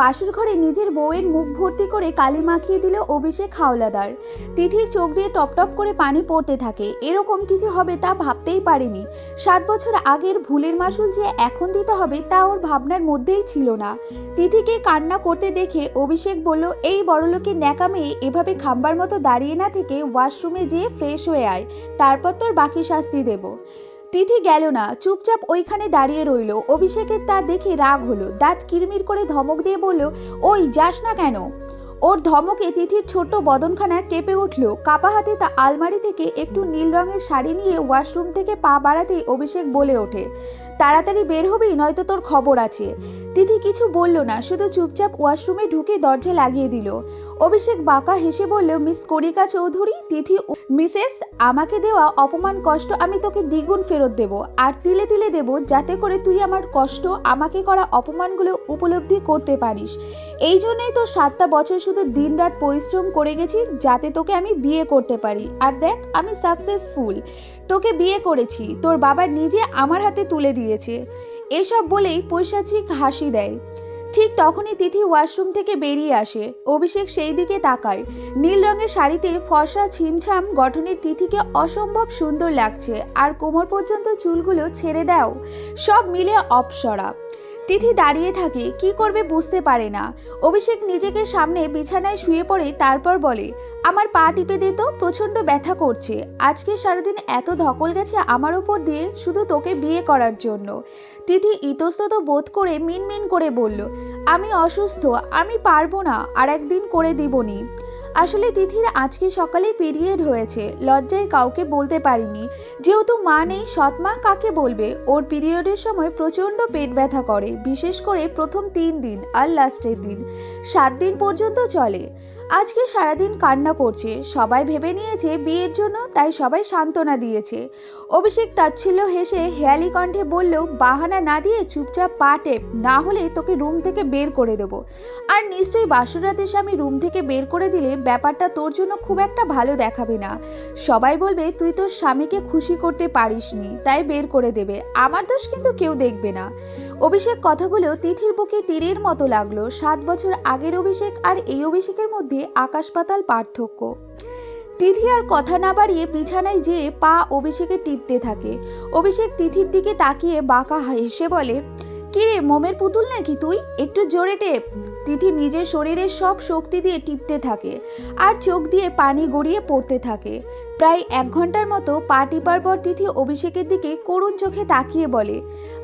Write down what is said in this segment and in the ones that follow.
বাসুর ঘরে নিজের বউয়ের মুখ ভর্তি করে কালি মাখিয়ে দিল অভিষেক হাওলাদার। তিথির চোখ দিয়ে টপ টপ করে পানি পড়তে থাকে। এরকম কিছু হবে তা ভাবতেই পারেনি। সাত বছর আগের ভুলের মাসুল যে এখন দিতে হবে তা ওর ভাবনার মধ্যেই ছিল না। তিথিকে কান্না করতে দেখে অভিষেক বলল, এই বড়লোকের ন্যাকামে এভাবে খাম্বার মতো দাঁড়িয়ে না থেকে ওয়াশরুমে যেয়ে ফ্রেশ হয়ে আয়। তারপর তোর বাকি শাস্তি দেব। তিথি গেল না, চুপচাপ ওইখানে দাঁড়িয়ে রইল। অভিষেকের তা দেখে রাগ হলো, দাঁত কিরমির করে ধমক দিয়ে বলল, ওই, যাস না কেন? ওর ধমকে তিথির ছোট্ট বদনখানা কেঁপে উঠল। কাপা হাতে তা আলমারি থেকে একটু নীল রঙের শাড়ি নিয়ে ওয়াশরুম থেকে পা বাড়াতেই অভিষেক বলে ওঠে, তাড়াতাড়ি বের হবি, নয়তো তোর খবর আছে। তিথি কিছু বলল না, শুধু চুপচাপ ওয়াশরুমে ঢুকে দরজা লাগিয়ে দিল। অভিষেক বাঁকা হেসে বলল, মিস করিকা চৌধুরী, তিথি মিসেস, আমাকে দেওয়া অপমান কষ্ট আমি তোকে দ্বিগুণ ফেরত দেব, আর তিলে তিলে দেব, যাতে করে তুই আমার কষ্ট, আমাকে করা অপমানগুলো উপলব্ধি করতে পারিস। এই জন্যই তো সাতটা বছর শুধু দিনরাত পরিশ্রম করে গেছি, যাতে তোকে আমি বিয়ে করতে পারি। আর দেখ, আমি সাকসেসফুল। তোকে বিয়ে করেছি, তোর বাবা নিজে আমার হাতে তুলে দিয়েছে। এসব বলেই পৈশাচিক হাসি দেয়। ঠিক তখনই তিথি ওয়াশরুম থেকে বেরিয়ে আসে। অভিষেক সেই দিকে তাকায়। নীল রঙের শাড়িতে ফর্সা ছিমছাম গঠনের তিথিকে অসম্ভব সুন্দর লাগছে আর কোমর পর্যন্ত চুলগুলো ছেড়ে দাও। সব মিলে অপসরা। তিথি দাঁড়িয়ে থাকে, কি করবে বুঝতে পারে না। অভিষেক নিজেকে সামনে বিছানায় শুয়ে পড়ে, তারপর বলে আমার পা টিপে দে তো, প্রচণ্ড ব্যথা করছে। আজকে সারাদিন এত ধকল গেছে আমার উপর দিয়ে শুধু তোকে বিয়ে করার জন্য। তিথি ইতস্তত বোধ করে মিনমিন করে বলল, আমি অসুস্থ, আমি পারব না, আর একদিন করে দিবনি। আসলে তিথির আজকে সকালে পিরিয়ড হয়েছে, লজ্জায় কাউকে বলতে পারিনি। যেহেতু মা নেই, সৎ মা কাকে বলবে? ওর পিরিয়ডের সময় প্রচণ্ড পেট ব্যথা করে, বিশেষ করে প্রথম তিন দিন আর লাস্টের দিন। সাত দিন পর্যন্ত চলে। আজকে সারাদিন কান্না করছে। সবাই ভেবে নিয়েছে বিয়ের জন্য তাই সবাই সান্ত্বনা দিয়েছে। অভিষেক তাচ্ছিল্য হেসে হেয়ালি কণ্ঠে বলল, বাহানা না দিয়ে চুপচাপ পা টেপ, না হলে তোকে রুম থেকে বের করে দেবো। আর নিশ্চয়ই বাসুরাতে স্বামী রুম থেকে বের করে দিলে ব্যাপারটা তোর জন্য খুব একটা ভালো দেখাবে না। সবাই বলবে, তুই তোর স্বামীকে খুশি করতে পারিসনি, তাই বের করে দেবে। আমার দোষ কিন্তু কেউ দেখবে না। অভিষেক কথাগুলো তিথির বুকে তীরের মতো লাগল। সাত বছর আগের অভিষেক আর এই অভিষেকের মধ্যে আকাশ পাতাল পার্থক্য। তিথি আর কথা না বাড়িয়ে বিছানায় যেয়ে পা অভিষেকে টিপতে থাকে। অভিষেক তিথির দিকে তাকিয়ে বাঁকা হেসে বলে কিরে মোমের পুতুল নাকি তুই? একটু জোরে টেপ। তিথি নিজের শরীরের সব শক্তি দিয়ে টিপতে থাকে আর চোখ দিয়ে পানি গড়িয়ে পড়তে থাকে। প্রায় এক ঘণ্টার মতো পা টিপার পর তিথি অভিষেকের দিকে করুণ চোখে তাকিয়ে বলে,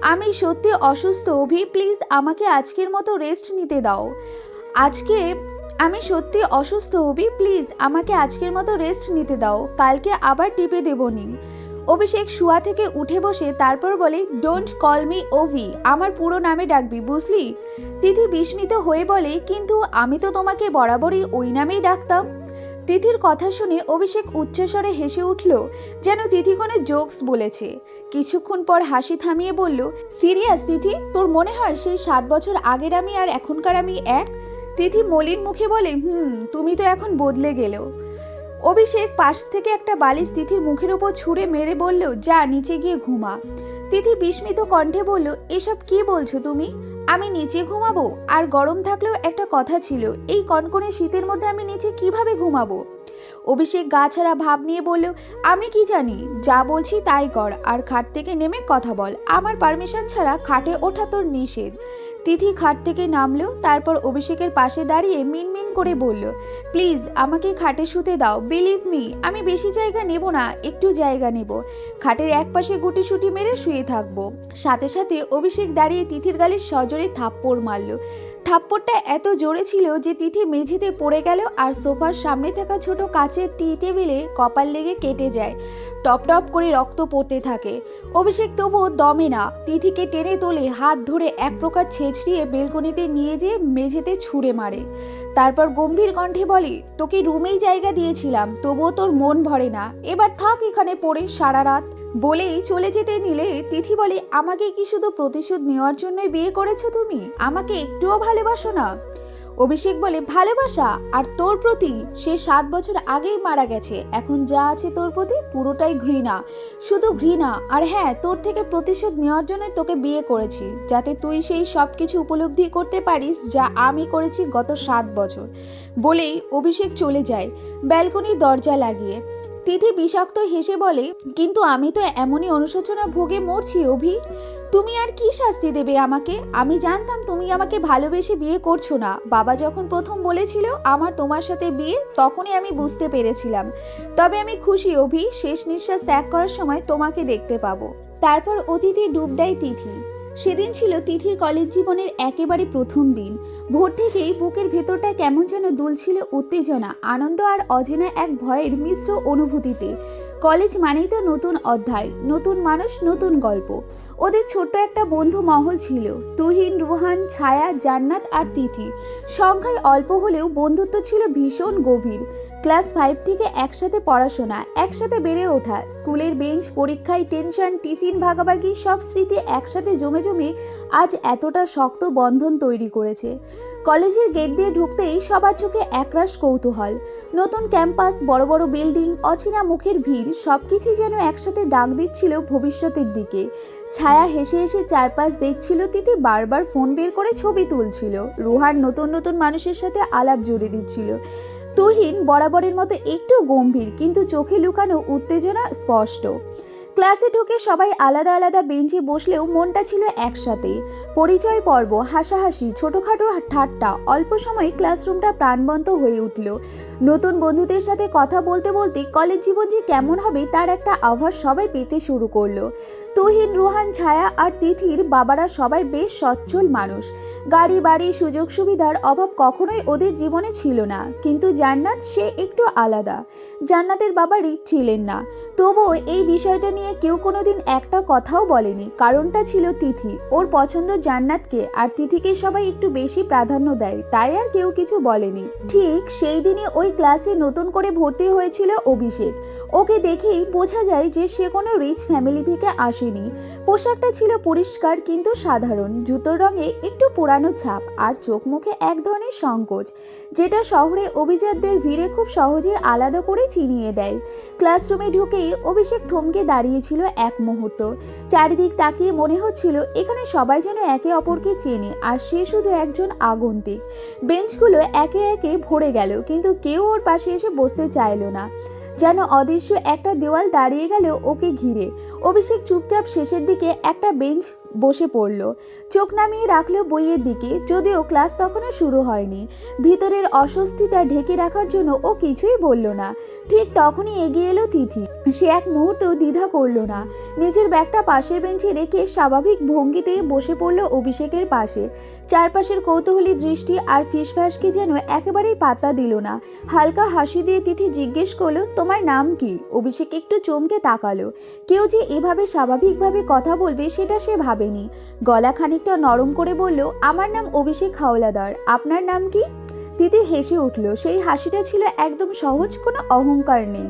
আমি সত্যি অসুস্থ অভি, প্লিজ আমাকে আজকের মতো রেস্ট নিতে দাও। আজকে আমি সত্যি অসুস্থ হবি প্লিজ, আমাকে আজকের মতো রেস্ট নিতে দাও। কালকে আবার টিপে দেবো নি অভিষেক শুয়া থেকে উঠে বসে তারপর বলে ডোন্ট কল মি ওভি আমার পুরো নামে ডাকবি, বুঝলি? তিথি বিস্মিত হয়ে বলে, কিন্তু আমি তো তোমাকে বরাবরই ওই নামেই ডাকতাম। তিথির কথা শুনে অভিষেক উচ্চস্বরে হেসে উঠল, যেন তিথি কোনো জোকস বলেছে। কিছুক্ষণ পর হাসি থামিয়ে বলল, সিরিয়াস তিথি, তোর মনে হয় সেই সাত বছর আগের আমি আর এখনকার আমি এক? তিথি মলিন মুখে বলে, হুম, তুমি তো এখন বদলে গেলেও। অভিষেক পাশ থেকে একটা বালিশ তিথির মুখের ওপর ছুঁড়ে মেরে বলল, যা, নিচে গিয়ে ঘুমা। তিথি বিস্মিত কণ্ঠে বলল, এসব কি বলছো তুমি? আমি নিচে ঘুমাবো? আর গরম থাকলেও একটা কথা ছিল, এই কনকনে শীতের মধ্যে আমি নিচে কীভাবে ঘুমাবো? অভিষেক গা ছাড়া ভাব নিয়ে বলল, আমি কি জানি? যা বলছি তাই কর, আর খাট থেকে নেমে কথা বল। আমার পারমিশন ছাড়া খাটে ওঠা তোর নিষেধ। তিথি খাট থেকে নামলো, তারপর অভিষেকের পাশে দাঁড়িয়ে মিনমিন করে বলল, প্লিজ, আমাকে খাটে শুতে দাও। বিলিভ মি, আমি বেশি জায়গা নেব না, একটু জায়গা নেব। খাটের এক পাশে গুটিসুটি মেরে শুয়ে থাকব। সাথে সাথে অভিষেক দাঁড়িয়ে তিথির গালে সজোরে থাপ্পড় মারল। থাপ্পড়টা এত জোরে ছিল যে তিথি মেঝেতে পড়ে গেল আর সোফার সামনে থাকা ছোট কাচের টি টেবিলে কপাল লেগে কেটে যায়। টপ টপ করে রক্ত পড়তে থাকে। অভিষেক তবুও দমে না। তিথিকে টেনে তোলে হাত ধরে এক প্রকার ছেঁচড়িয়ে বেলকনিতে নিয়ে যেয়ে মেঝেতে ছুঁড়ে মারে। তারপর গম্ভীর কণ্ঠে বলে, তোকে রুমেই জায়গা দিয়েছিলাম, তবুও তোর মন ভরে না। এবার থাক এখানে পড়ে সারা রাত। বলেই চলে যেতে নিলে তিথি বলে, আমাকে কি শুধু প্রতিশোধ নেওয়ার জন্যই বিয়ে করেছ তুমি? আমাকে একটুও ভালোবাসো না। অভিষেক বলে, ভালোবাসা আর তোর প্রতি সে সাত বছর আগেই মারা গেছে। এখন যা আছে তোর প্রতি পুরোটাই ঘৃণা। শুধু ঘৃণা। আর হ্যাঁ তোর থেকে প্রতিশোধ নেওয়ার জন্য তোকে বিয়ে করেছি। যাতে তুই সেই সব কিছু উপলব্ধি করতে পারিস যা আমি করেছি গত সাত বছর। বলেই অভিষেক চলে যায়। ব্যালকনির দরজা লাগিয়ে। তিথি বিষাক্ত হেসে বলে, কিন্তু আমি তো এমনই অনুশোচনা ভোগে মরছি, অভি। তুমি আর কি শাস্তি দেবে আমাকে? আমি জানতাম তুমি আমাকে ভালোবেসে বিয়ে করছ না। বাবা যখন প্রথম বলেছিল আমার তোমার সাথে বিয়ে, তখনই আমি বুঝতে পেরেছিলাম। তবে আমি খুশি, অভি। শেষ নিঃশ্বাস ত্যাগ করার সময় তোমাকে দেখতে পাবো। তারপর অতিথি ডুব দেয় তিথি। সেদিন ছিল তিথির কলেজ জীবনের একেবারে প্রথম দিন। ভোর থেকেই বুকের ভেতরটা কেমন যেন দুলছিল উত্তেজনা, আনন্দ আর অজেনা এক ভয়ের মিশ্র অনুভূতিতে। কলেজ মানেই তো নতুন অধ্যায়, নতুন মানুষ, নতুন গল্প। ওদের ছোট্ট একটা বন্ধু মহল ছিল। তুহিন, রুহান, ছায়া, জান্নাত আর তিথি। সংখ্যায় অল্প হলেও বন্ধুত্ব ছিল ভীষণ গভীর। ক্লাস ফাইভ থেকে একসাথে পড়াশোনা, একসাথে বেড়ে ওঠা, স্কুলের বেঞ্চ, পরীক্ষায় টেনশন, টিফিন, ভাগাভাগি সব স্মৃতি একসাথে জমে জমে আজ এতটা শক্ত বন্ধন তৈরি করেছে। কলেজের গেট দিয়ে ঢুকতেই সবার চোখে একরাশ কৌতূহল। নতুন ক্যাম্পাস, বড় বড় বিল্ডিং, অচেনা মুখের ভিড় সব কিছুই যেন একসাথে ডাক দিচ্ছিল ভবিষ্যতের দিকে। ছায়া হেসে হেসে চারপাশ দেখছিল তিতি বারবার ফোন বের করে ছবি তুলছিল। রুহার নতুন নতুন মানুষের সাথে আলাপ জুড়ে দিচ্ছিল। তুহিন বরাবরের মতো একটু গম্ভীর, কিন্তু চোখে লুকানো উত্তেজনা স্পষ্ট। ক্লাসে ঢুকে সবাই আলাদা আলাদা বেঞ্চে বসলেও মনটা ছিল একসাথে। পরিচয় পর্ব, হাসাহাসি, ছোটোখাটো ঠাট্টা, অল্প সময়ে ক্লাসরুমটা প্রাণবন্ত হয়ে উঠল। নতুন বন্ধুদের সাথে কথা বলতে বলতে কলেজ জীবন যে কেমন হবে তার একটা আভাস সবাই পেতে শুরু করল। তুহিন, রুহান, ছায়া আর তিথির বাবারা সবাই বেশ সচ্ছল মানুষ। গাড়ি, বাড়ি, সুযোগ সুবিধার অভাব কখনোই ওদের জীবনে ছিল না। কিন্তু জান্নাত সে একটু আলাদা। জান্নাতের বাবা রিচ ছিলেন না। তবুও এই বিষয়টা কেউ কোনোদিন একটা কথাও বলেনি। কারণটা ছিল তিথি। ওর পছন্দ জান্নাতকে আর তিথিকে সবাই একটু বেশি প্রাধান্য দেয়, তাই আর কেউ কিছু বলেনি। ঠিক সেই দিনই ওই ক্লাসে নতুন করে ভর্তি হয়েছিল অভিষেক। ওকে দেখেই বোঝা যায় যে সে কোনো রিচ ফ্যামিলি থেকে আসেনি। পোশাকটা ছিল পরিষ্কার কিন্তু সাধারণ, জুতোর রঙে একটু পুরানো ছাপ আর চোখ মুখে এক ধরনের সংকোচ, যেটা শহরে অভিজাতদের ভিড়ে খুব সহজে আলাদা করে চিনিয়ে দেয়। ক্লাসরুমে ঢুকেই অভিষেক থমকে দাঁড়িয়েছিল এক মুহূর্ত। চারিদিক তাকিয়ে মনে হচ্ছিল এখানে সবাই যেন একে অপরকে চেনে, আর সে শুধু একজন আগন্তিক। বেঞ্চগুলো একে একে ভরে গেল, কিন্তু কেউ ওর পাশে এসে বসতে চাইল না। যেন অদৃশ্য একটা দেওয়াল দাঁড়িয়ে গেল ওকে ঘিরে। অভিষেক চুপচাপ শেষের দিকে একটা বেঞ্চ বসে পড়ল। চোখ নামিয়ে রাখল বইয়ের দিকে, যদিও ক্লাস তখনও শুরু হয়নি। ভিতরের অস্বস্তিটা ঢেকে রাখার জন্য ও কিছুই বলল না। ঠিক তখনই এগিয়ে এলো তিথি। সে এক মুহূর্তেও দ্বিধা করল না। নিজের ব্যাগটা পাশের বেঞ্চে রেখে স্বাভাবিক ভঙ্গিতে বসে পড়ল অভিষেকের পাশে। চারপাশের কৌতূহলী দৃষ্টি আর ফিসফাসকে যেন একেবারেই পাত্তা দিল না। হালকা হাসি দিয়ে তিথি জিজ্ঞেস করল, তোমার নাম কি? অভিষেক একটু চমকে তাকালো। কেউ যে এভাবে স্বাভাবিকভাবে কথা বলবে সেটা সে ভাবেনি গলা খানিকটা নরম করে বলল, আমার নাম অভিষেক হাওলাদার, আপনার নাম কি? তিথি হেসে উঠল, সেই হাসিটা ছিল একদম সহজ, কোনো অহংকার নেই।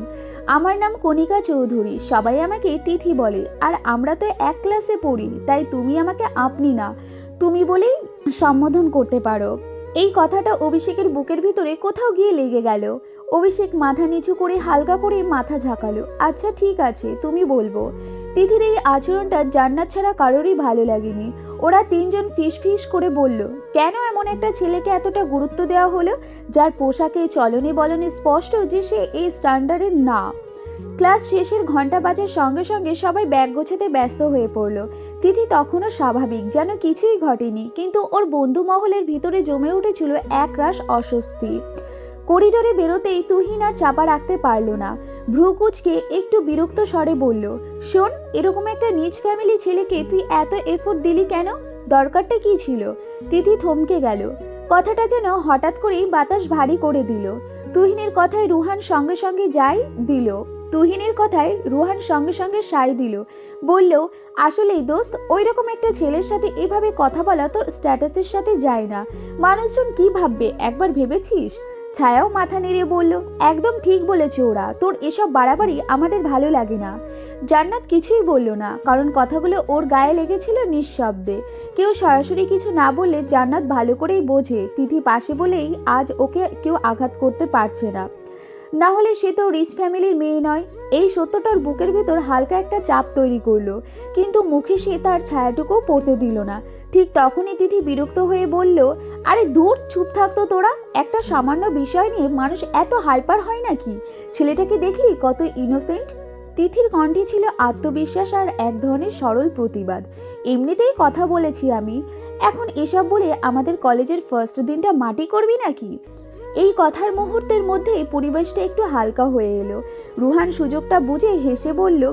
আমার নাম কণিকা চৌধুরী, সবাই আমাকে তিথি বলে, আর আমরা তো এক ক্লাসে পড়ি, তাই তুমি আমাকে আপনি না। তুমি বলেই সম্বোধন করতে পারো। এই কথাটা অভিষেকের বুকের ভিতরে কোথাও গিয়ে লেগে গেল। অভিষেক মাথা নিচু করে হালকা করে মাথা ঝাঁকালো আচ্ছা ঠিক আছে, তুমি বলব। তিথির এই আচরণটা জান্নাত ছাড়া কারোরই ভালো লাগেনি। ওরা তিনজন ফিস ফিস করে বলল, কেন এমন একটা ছেলেকে এতটা গুরুত্ব দেওয়া হলো, যার পোশাকে চলনে বলনে স্পষ্ট যে সে এই স্ট্যান্ডার্ডের না? ক্লাস শেষের ঘণ্টা বাজার সঙ্গে সঙ্গে সবাই ব্যাগ গোছাতে ব্যস্ত হয়ে পড়ল। তিথি তখনও স্বাভাবিক যেন কিছুই ঘটেনি, কিন্তু ওর বন্ধু মহলের ভিতরে জমে উঠেছিল একরাশ অস্বস্তি। করিডোরে বেরোতেই তুহিন আর চাপা রাখতে পারল না। ভ্রুকুচকে একটু বিরক্ত স্বরে বলল, শোন, এরকম একটা নিজ ফ্যামিলি ছেলেকে তুই এত এফোর্ট দিলি কেন? দরকারটা কি ছিল? তিথি থমকে গেল। কথাটা যেন হঠাৎ করেই বাতাস ভারী করে দিল। তুহিনের কথায় রুহান সঙ্গে সঙ্গে যাই দিল। তুহিনের কথায় রুহান সঙ্গে সঙ্গে সাই দিল। বলল আসলেই দোস্ত ওই রকম একটা ছেলের সাথে এভাবে কথা বলা তোর স্ট্যাটাসের সাথে যায় না। মানুষজন কি ভাববে, একবার ভেবেছিস? ছায়াও মাথা নেড়ে বলল, একদম ঠিক বলেছে ওরা। তোর এসব বাড়াবাড়ি আমাদের ভালো লাগে না। জান্নাত কিছুই বলল না, কারণ কথাগুলো ওর গায়ে লেগেছিল নিঃশব্দে। কেউ সরাসরি কিছু না বললে জান্নাত ভালো করেই বোঝে, তিথি পাশে বলেই আজ ওকে কেউ আঘাত করতে পারছে না। না হলে সে তো রিচ ফ্যামিলির মেয়ে নয়। এই সত্যটার বুকের ভেতর হালকা একটা চাপ তৈরি করল, কিন্তু মুখে সে তার ছায়াটুকু পড়তে দিল না। ঠিক তখনই তিথি বিরক্ত হয়ে বলল, আরে দূর, চুপ থাকতো তোরা। একটা সামান্য বিষয় নিয়ে মানুষ এত হাইপার হয় নাকি? ছেলেটাকে দেখলি কত ইনোসেন্ট তিথির কণ্ঠে ছিল আত্মবিশ্বাস আর এক ধরনের সরল প্রতিবাদ। এমনিতেই কথা বলেছি আমি। এখন এসব বলে আমাদের কলেজের ফার্স্ট দিনটা মাটি করবি নাকি? এই কথার মুহূর্তের মধ্যেই পরিবেশটা একটু হালকা হয়ে এলো। রুহান সুযোগটা বুঝে হেসে বলল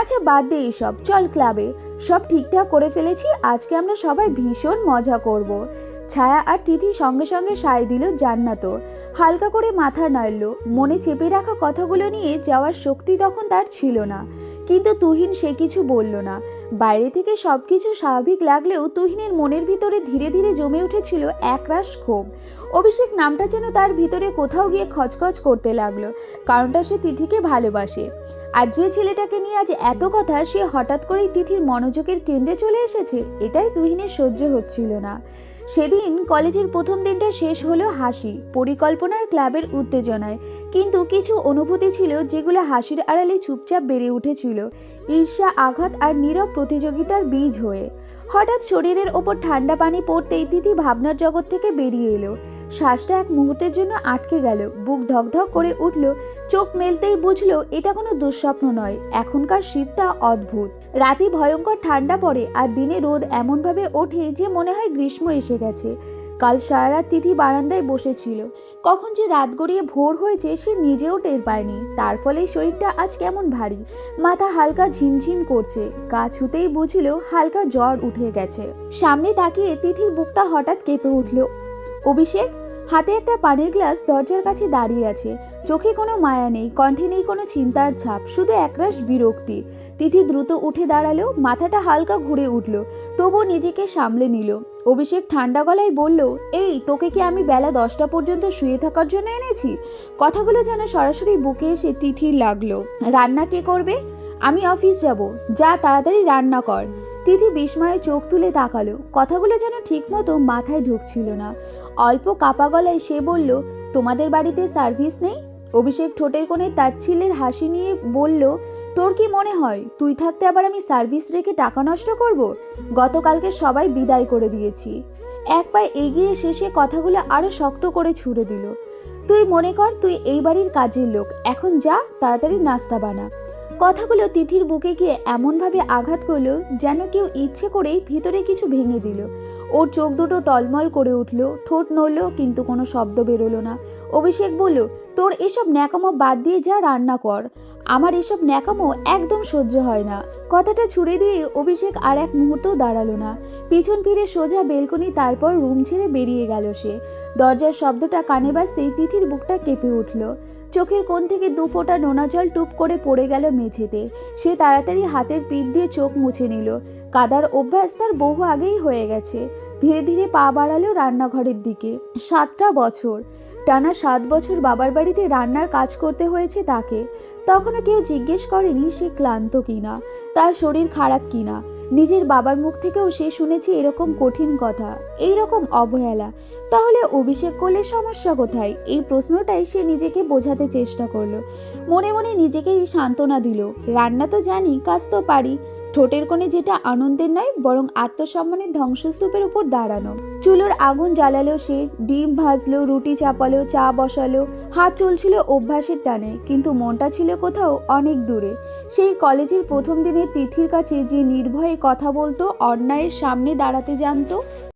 আচ্ছা বাদ দে এসব। চল ক্লাবে। সব ঠিকঠাক করে ফেলেছি, আজকে আমরা সবাই ভীষণ মজা করব। ছায়া আর তিথি সঙ্গে সঙ্গে সায় দিল জান্নাতও। হালকা করে মাথা নাড়ল। মনে চেপে রাখা কথাগুলো নিয়ে যাওয়ার শক্তি তখন তার ছিল না। কিন্তু তুহিন সে কিছু বলল না। বাইরে থেকে সব কিছু স্বাভাবিক লাগলেও তুহিনের মনের ভিতরে ধীরে ধীরে জমে উঠেছিল একরাশ ক্ষোভ। অভিষেক নামটা যেন তার ভিতরে কোথাও গিয়ে খচখচ করতে লাগল, কারণটা সে তিথিকে ভালোবাসে। আর যে ছেলেটাকে নিয়ে আজ এত কথা, সে হঠাৎ করেই তিথির মনোযোগের কেন্দ্রে চলে এসেছে, এটাই তুহিনের সহ্য হচ্ছিল না। সেদিন কলেজের প্রথম দিনটা শেষ হলো হাসি, পরিকল্পনার ক্লাবের উত্তেজনায়। কিন্তু কিছু অনুভূতি ছিল যেগুলো হাসির আড়ালে চুপচাপ বেড়ে উঠেছিল, ঈর্ষা, আঘাত আর নীরব প্রতিযোগিতার বীজ হয়ে। হঠাৎ শরীরের ওপর ঠান্ডা পানি পড়তেই তিথি ভাবনার জগৎ থেকে বেরিয়ে এলো। শ্বাসটা এক মুহূর্তের জন্য আটকে গেল। বুক ধকধক করে উঠল। চোখ মেলতেই বুঝলো, এটা কোনো দুঃস্বপ্ন নয়। এখনকার শীতটা অদ্ভুত। রাতে ভয়ঙ্কর ঠান্ডা পড়ে আর দিনে রোদ এমনভাবে ওঠে যে মনে হয় গ্রীষ্ম এসে গেছে। কাল সারা রাত তিথি বারান্দায় বসেছিল। কখন যে রাত গড়িয়ে ভোর হয়েছে সে নিজেও টের পায়নি। তার ফলে শরীরটা আজ কেমন ভারী। মাথা হালকা ঝিমঝিম করছে। গা ছুতেই বুঝলো, হালকা জ্বর উঠে গেছে। সামনে তাকিয়ে তিথির বুকটা হঠাৎ কেঁপে উঠল। অভিষেক, হাতে একটা পানির গ্লাস দরজার কাছে দাঁড়িয়ে আছে। চোখে কোনো মায়া নেই, কণ্ঠে নেই কোনো চিন্তার ছাপ, শুধু একরাশ বিরক্তি। তিথি দ্রুত উঠে দাঁড়াল, মাথাটা হালকা ঘুরে উঠল তবু নিজেকে সামলে নিল। অভিষেক ঠান্ডা গলায় বলল, এই, তোকে কি আমি বেলা দশটা পর্যন্ত শুয়ে থাকার জন্য এনেছি? কথাগুলো যেন সরাসরি বুকে এসে তিথির লাগল। রান্না কে করবে? আমি অফিস যাব। যা তাড়াতাড়ি রান্না কর। তিথি বিস্ময়ে চোখ তুলে তাকালো। কথাগুলো যেন ঠিকমতো মাথায় ঢুকছিল না। অল্প কাপা গলায় সে বলল, তোমাদের বাড়িতে সার্ভিস নেই? অভিষেক ঠোঁটের কোণে তাচ্ছিল্যের হাসি নিয়ে বলল, তোর কি মনে হয়, তুই থাকতে আবার আমি সার্ভিস রেখে টাকা নষ্ট করব? গতকালকে সবাই বিদায় করে দিয়েছি। এক পায়ে এগিয়ে শেষে কথাগুলো আরও শক্ত করে ছুড়ে দিল, তুই মনে কর, তুই এই বাড়ির কাজের লোক। এখন যা, তাড়াতাড়ি নাস্তা বানা। কথাগুলো তিথির বুকে গিয়ে এমনভাবে আঘাত করল যেন কেউ ইচ্ছে করেই ভিতরে কিছু ভেঙে দিল। ওর চোখ দুটো টলমল করে উঠল, ঠোঁট নড়ল, কিন্তু কোনো শব্দ বেরোলো না। অভিষেক বলল তোর এসব ন্যাকামো বাদ দিয়ে যা রান্না কর। আমার এসব ন্যাকামো একদম সহ্য হয় না। কথাটা ছুড়ে দিয়ে অভিষেক আর এক মুহূর্তও দাঁড়াল না। পিছন ফিরে সোজা বেলকনি তারপর রুম ছেড়ে বেরিয়ে গেল সে। দরজার শব্দটা কানে বাজতেই তিথির বুকটা কেঁপে উঠল। চোখের কোণ থেকে দু ফোঁটা নোনা জল টুপ করে পড়ে গেল মেঝেতে। সে তাড়াতাড়ি হাতের পিঠ দিয়ে চোখ মুছে নিল। কাদার অভ্যাস তার বহু আগেই হয়ে গেছে। ধীরে ধীরে পা বাড়ালো রান্নাঘরের দিকে। সাতটা বছর। টানা সাত বছর বাবার বাড়িতে রান্নার কাজ করতে হয়েছে তাকে। তখনও কেউ জিজ্ঞেস করেনি সে ক্লান্ত কিনা, তার শরীর খারাপ কিনা। নিজের বাবার মুখ থেকেও সে শুনেছে এরকম কঠিন কথা এই রকম অবহেলা। তাহলে অভিষেক করলে সমস্যা কোথায়? এই প্রশ্নটাই সে নিজেকে বোঝাতে চেষ্টা করল। মনে মনে নিজেকেই সান্ত্বনা দিল। রান্না তো জানি, কাজ তো পারি। ঠোঁটের কোণে যেটা আনন্দের নয়, বরং আত্মসম্মানের ধ্বংসস্তূপের উপর দাঁড়ানো। চুলোর আগুন জ্বালালো সে, ডিম ভাজলো, রুটি চাপালো, চা বসালো, হাত চলছিল অভ্যাসের টানে, কিন্তু মনটা ছিল কোথাও অনেক দূরে। সেই কলেজের প্রথম দিনের তিথির কাছে যে নির্ভয়ে কথা বলতো, অন্যায়ের সামনে দাঁড়াতে জানতো।